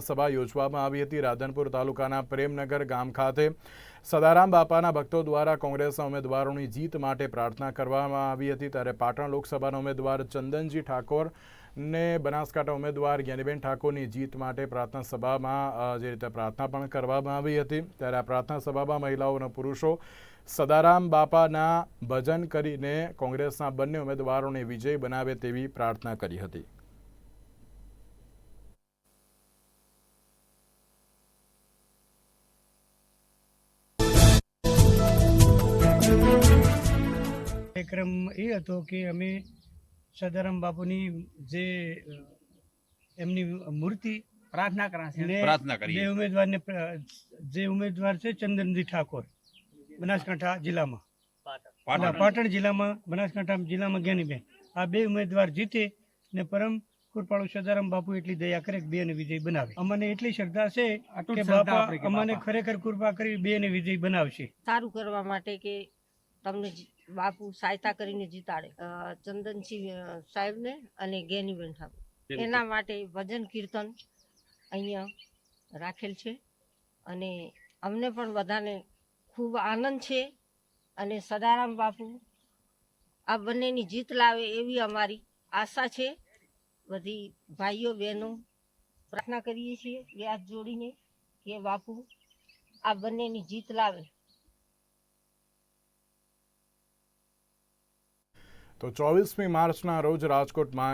સભા યોજવામાં આવી હતી. રાધનપુર તાલુકાના પ્રેમનગર ગામ ખાતે સદારામ બાપાના ભક્તો દ્વારા કોંગ્રેસના ઉમેદવારોની જીત માટે પ્રાર્થના કરવામાં આવી હતી. ત્યારે પાટણ લોકસભાના ઉમેદવાર ચંદનજી ઠાકોર ને બનાસકાંઠા ઉમેદવાર જ્ઞાનીબેન ઠાકોરની જીત માટે પ્રાર્થના સભામાં જે રીતે પ્રાર્થના પણ કરવામાં આવી હતી. ત્યારે આ પ્રાર્થના સભામાં મહિલાઓ અને પુરુષો સદારામ બાપાના ભજન કરીને કોંગ્રેસના બંને ઉમેદવારોને વિજય બનાવે તેવી પ્રાર્થના કરી હતી. કાર્યક્રમ એ હતો કે અમે સદારામ બાપુની જે એમની મૂર્તિ પ્રાર્થના કરાશે. પ્રાર્થના કરી જે ઉમેદવારને જે ઉમેદવાર છે ચંદનજી ઠાકોર બનાસકાંઠા જિલ્લામાં. પાટણ. જિલ્લામાં બનાસકાંઠા જિલ્લામાં જ્ઞાનીબેન આ બે ઉમેદવાર જીતે ને પરમ કૃપાળુ સદારામ બાપુ એટલી દયા કરે બે ને વિજય બનાવે. અમને એટલી શ્રદ્ધા છે કે બાપા. અમને ખરેખર કૃપા કરી બે ને વિજય બનાવશે. સારું કરવા માટે કે તમને બાપુ સહાયતા કરીને જીતાડે. ચંદનસિંહ સાહેબને અને જ્ઞાનીબેન ઠાકોર એના માટે ભજન કીર્તન અહીંયા રાખેલ છે. અને અમને પણ બધાને ખૂબ આનંદ છે અને સદારામ બાપુ આ બંનેની જીત લાવે એવી અમારી આશા છે. બધી ભાઈઓ બહેનો પ્રાર્થના કરીએ છીએ વ્યાસ જોડીને કે બાપુ આ બંનેની જીત લાવે. તો ચોવીસમી માર્ચના રોજ રાજકોટમાં